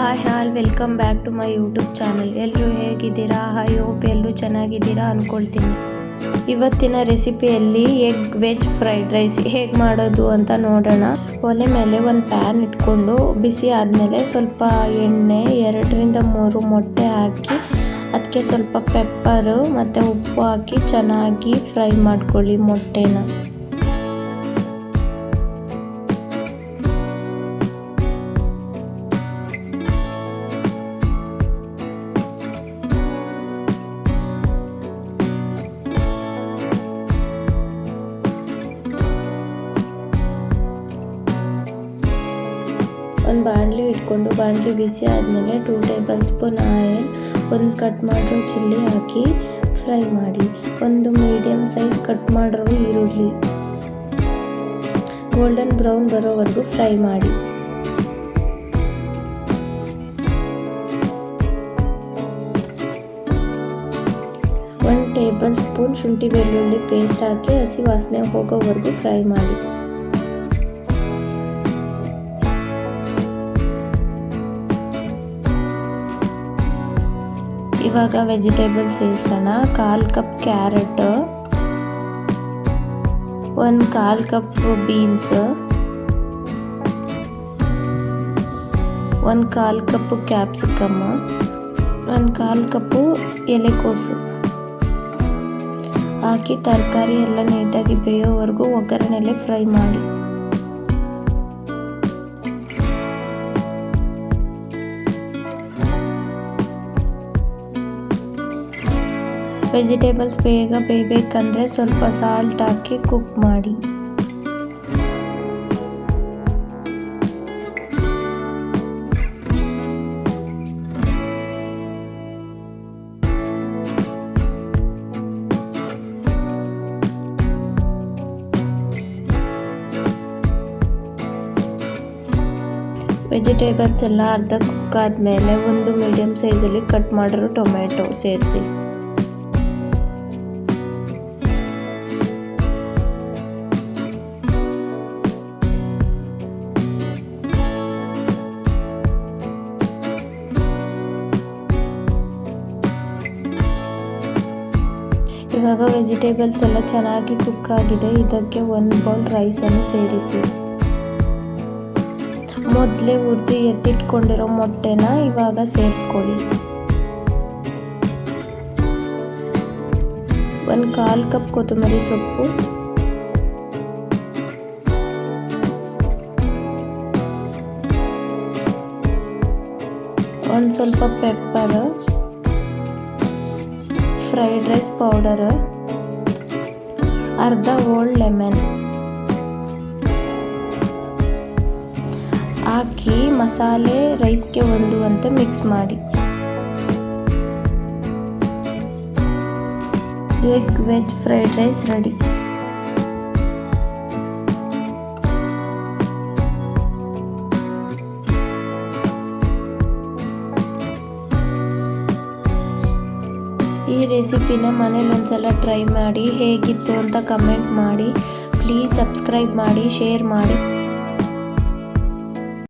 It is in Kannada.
Hi all welcome back to my YouTube channel. ಎಲ್ಲರೂ ಹೇಗಿದ್ದೀರಾ? ಹಾಯ್ ಓಪ್ ಎಲ್ಲರೂ ಚೆನ್ನಾಗಿದ್ದೀರಾ ಅಂದ್ಕೊಳ್ತೀನಿ ಇವತ್ತಿನ ರೆಸಿಪಿಯಲ್ಲಿ ಎಗ್ ವೆಜ್ ಫ್ರೈಡ್ ರೈಸ್ ಹೇಗೆ ಮಾಡೋದು ಅಂತ ನೋಡೋಣ. ಒಲೆ ಮೇಲೆ ಒಂದು ಪ್ಯಾನ್ ಇಟ್ಕೊಂಡು ಬಿಸಿ ಆದಮೇಲೆ ಸ್ವಲ್ಪ ಎಣ್ಣೆ, ಎರಡರಿಂದ ಮೂರು ಮೊಟ್ಟೆ ಹಾಕಿ ಅದಕ್ಕೆ ಸ್ವಲ್ಪ ಪೆಪ್ಪರು ಮತ್ತು ಉಪ್ಪು ಹಾಕಿ ಚೆನ್ನಾಗಿ ಫ್ರೈ ಮಾಡ್ಕೊಳ್ಳಿ ಮೊಟ್ಟೆನ. ಒಂದು ಬಾಣಲಿ ಇಟ್ಕೊಂಡು ಬಾಣಲಿ ಬಿಸಿ ಆದಮೇಲೆ ಟೂ ಟೇಬಲ್ ಸ್ಪೂನ್ ಆಯಿಲ್ ಒಂದು ಕಟ್ ಮಾಡಿರೋ ಚಿಲ್ಲಿ ಹಾಕಿ ಫ್ರೈ ಮಾಡಿ. ಒಂದು ಮೀಡಿಯಮ್ ಸೈಜ್ ಕಟ್ ಮಾಡಿರೋ ಈರುಳ್ಳಿ. ಗೋಲ್ಡನ್ ಬ್ರೌನ್ ಬರೋವರೆಗೂ ಫ್ರೈ ಮಾಡಿ. ಒಂದು ಟೇಬಲ್ ಸ್ಪೂನ್ ಶುಂಠಿ ಬೆಳ್ಳುಳ್ಳಿ ಪೇಸ್ಟ್ ಹಾಕಿ ಹಸಿ ವಾಸನೆ ಹೋಗೋವರೆಗೂ ಫ್ರೈ ಮಾಡಿ. ಇವಾಗ ವೆಜಿಟೇಬಲ್ ಸೇರಿಸೋಣ. ಕಾಲು ಕಪ್ ಕ್ಯಾರೆಟ್. ಒಂದು ಕಾಲು ಕಪ್ ಬೀನ್ಸ್. ಒಂದು ಕಾಲು ಕಪ್ ಕ್ಯಾಪ್ಸಿಕಮ್. ಒಂದು ಕಾಲು ಕಪ್ಪು ಎಲೆಕೋಸು. ಹಾಕಿ ತರಕಾರಿ ಎಲ್ಲ ನೀಟಾಗಿ ಬೇಯೋವರೆಗೂ ಒಗ್ಗರಣೆಲೆ ಫ್ರೈ ಮಾಡಿ. ವೆಜಿಟೇಬಲ್ಸ್ ಬೇಗ ಬೇಯಬೇಕಂದ್ರೆ ಸ್ವಲ್ಪ ಸಾಲ್ಟ್ ಹಾಕಿ ಕುಕ್ ಮಾಡಿ. ವೆಜಿಟೇಬಲ್ಸ್ ಎಲ್ಲ ಅರ್ಧ ಕುಕ್ ಆದಮೇಲೆ ಒಂದು ಮೀಡಿಯಂ ಸೈಜಲ್ಲಿ ಕಟ್ ಮಾಡಿರೋ ಟೊಮೆಟೊ ಸೇರಿಸಿ. ಇವಾಗ ವೆಜಿಟೇಬಲ್ಸ್ ಎಲ್ಲ ಚೆನ್ನಾಗಿ ಕುಕ್ ಆಗಿದೆ. ಇದಕ್ಕೆ ಒಂದು ಬೌಲ್ ರೈಸನ್ನು ಸೇರಿಸಿ. ಮೊದಲೇ ಉದ್ದಿ ಎತ್ತಿಟ್ಕೊಂಡಿರೋ ಮೊಟ್ಟೆನ ಇವಾಗ ಸೇರಿಸ್ಕೊಳ್ಳಿ. ಒಂದು ಕಾಲು ಕಪ್ ಕೊತ್ತಂಬರಿ ಸೊಪ್ಪು. ಒಂದು ಸ್ವಲ್ಪ ಪೆಪ್ಪರ್ ಫ್ರೈಡ್ ರೈಸ್ ಪೌಡರ್ ಅರ್ಧ ಓಲ್ಡ್ ಲೆಮನ್ ಹಾಕಿ ಮಸಾಲೆ ರೈಸ್ಗೆ ಹೊಂದುವಂತೆ ಮಿಕ್ಸ್ ಮಾಡಿ. Egg veg fried rice ready ರೆಸಿಪಿನ ಮನೇಲಿ ಒಂದ್ಸಲ ಟ್ರೈ ಮಾಡಿ ಹೇಗಿತ್ತು ಅಂತ ಕಮೆಂಟ್ ಮಾಡಿ. ಪ್ಲೀಸ್ ಸಬ್ಸ್ಕ್ರೈಬ್ ಮಾಡಿ ಶೇರ್ ಮಾಡಿ.